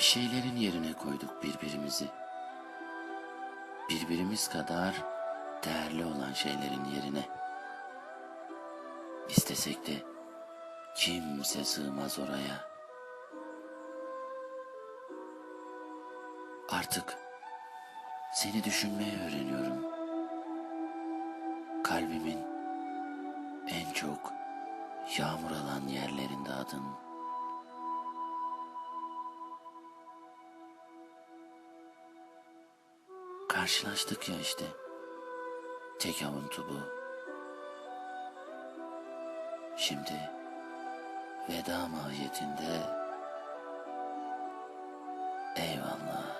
Bir şeylerin yerine koyduk birbirimizi. Birbirimiz kadar değerli olan şeylerin yerine. İstesek de kimse sığmaz oraya. Artık seni düşünmeyi öğreniyorum. Kalbimin en çok yağmur alan yerlerinde adın. Karşılaştık ya işte. Tek avuntu bu. Şimdi veda mahiyetinde eyvallah.